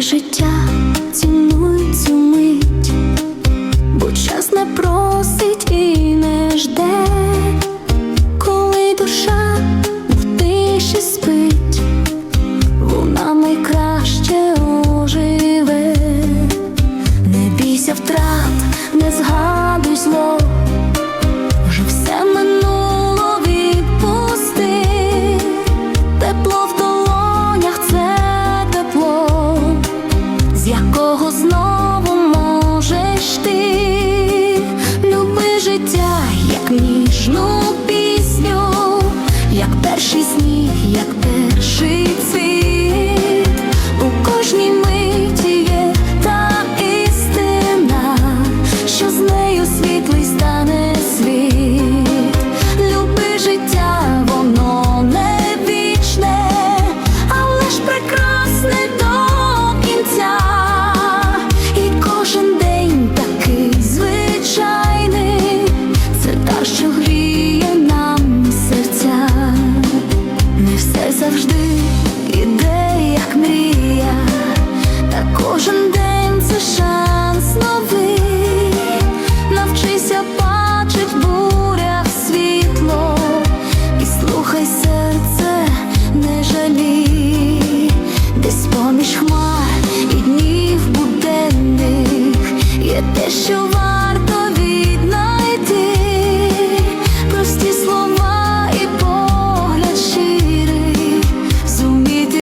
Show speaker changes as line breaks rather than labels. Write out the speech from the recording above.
睡觉。чого знову можеш ти, люби життя, як ніжну пісню, як перший сніг, як перший цвіт. вірити, що вам.